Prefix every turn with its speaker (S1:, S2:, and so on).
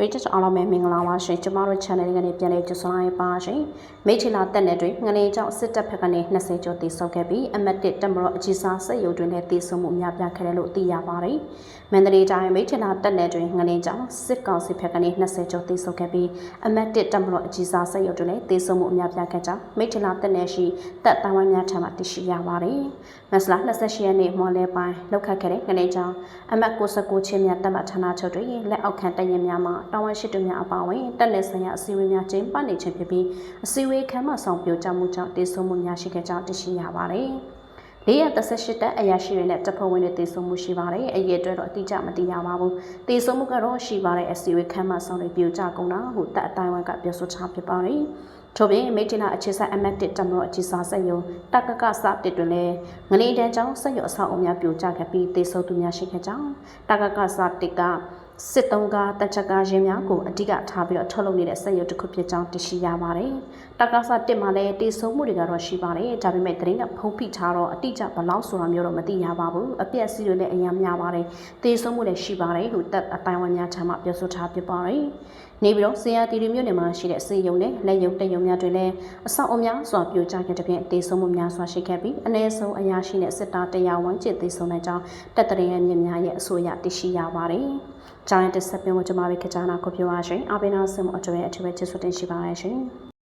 S1: ရေချစ်အားလုံးပဲမင်္ဂလာပါရှင်ကျမတို့ channel ကနေပြန်လည်ကြိုဆိုလိုက်ပါရှင်မိတ်ချလာတက်နယ်တွေငနေကြောင့်စစ်တပ်ဖက်ကနေ20ကျော်တည်ဆောက်ခဲ့ပြီးအမတ်တစ်တက်မတော်အကြီးစားစက်ရုံတွင်လည်းတည်ဆုံမှုအများပြားခဲ့တယ်လို့သိရပါတယ်မန္တလေးတိုင်းမိတ်ချလာတက်နယ်တွေငနေကြောင့်စစ်ကောင်စီဖက်ကနေ20ကျော်တည်ဆောက်ခဲ့ပြီးအမတ်တစ်တက်မတော်အကြီးစားစက်ရုံတွင်လည်းတည်ဆုံမှုအများပြားခဲ့ကြောင်းမိတ်ချလာတက်နယ်ရှိတပ်တိုင်းဝိုင်းများထံမှသိရှိရပါတယ်မက်စလာ28ရက်နေ့မော်လဲပိုင်းလောက်ခတ်ခဲ့တဲ့ငနေကြောင့်အမတ်69ချင်းများတပ်မှဌာနချုပ်တွေလက်အောက်ခံတရင်များမှတာဝန်ရှိသူများအပါအဝင်တက်လက်ဆိုင်ရာအစည်းအဝေးများကျင်းပနေခြင်းဖြစ်ပြီးအစည်းအဝေးခန်းမဆောင်ပြကြမှုကြောင့်တည်ဆုံမှုများရှိခဲ့ကြောင်းသိရှိရပါတယ်။၄38တက်အရာရှိတွေနဲ့တပ်ဖွဲ့ဝင်တွေတည်ဆုံမှုရှိပါတယ်။အရေးအတွက်တော့အတိအကျမသိရပါဘူး။တည်ဆုံမှုကတော့ရှိပါတဲ့အစည်းအဝေးခန်းမဆောင်တွေပြကြကုန်တာဟုတပ်အတိုင်းဝမ်ကပြောဆိုချဖြစ်ပါတယ်။ထို့ပြင်မိတ်တင်နာအခြေဆိုင်အမတ်တစ်တမတော်အခြေစာဆက်ယုံတက်ကကစတစ်တွင်လည်းငနေတန်းကျောင်းဆက်ယုံအဆောက်အအုံများပြိုကျခဲ့ပြီးတေဆုံသူများရှိခဲ့ကြောင်းတက်ကကစတစ်က စစ်တုံးကားတက်ချက်ကားရင်းများကိုအဓိကထားပြီးတော့ထုတ်လုပ်နေတဲ့စက်ရုံတစ်ခုဖြစ်ကြောင်းသိရှိရပါတယ်။တက္ကသတစ်မှာလည်းတည်ဆုံမှုတွေကတော့ရှိပါတယ်။ဒါပေမဲ့သတင်းကဖုံးဖိထားတော့အတိအကျဘယ်လောက်ဆိုတာမျိုးတော့မသိရပါဘူး။အပြက်စီးတွေလည်းအများများပါတယ်။တည်ဆုံမှုလည်းရှိပါတယ်လို့တပ်အတိုင်းဝန်များချမှပြောဆိုထားပြပါတယ်။နေပြီးတော့ဆေးရတီရီမြို့နယ်မှာရှိတဲ့ဆေးရုံနဲ့လက်ရုံတက်ရုံများတွင်လည်းအဆောက်အများစွာပြိုကျခဲ့တဲ့ပြင်တည်ဆုံမှုများစွာရှိခဲ့ပြီးအ ਨੇ ဆုံးအရာရှိနဲ့စစ်သားတရားဝန်ကျစ်တည်ဆုံတဲ့ကြောင်းတပ်တရင်ရဲ့မြင့်များရဲ့အဆိုအရသိရှိရပါတယ်။ကြောင်းရတဲ့ဆက်ပင်ကိုကျွန်မတို့ခကြားနာကိုပြောပါရှင်။အဘိနာဆင်မှုအတွေ့အထူးပဲချစ်ဆွတင်ရှိပါရရှင်။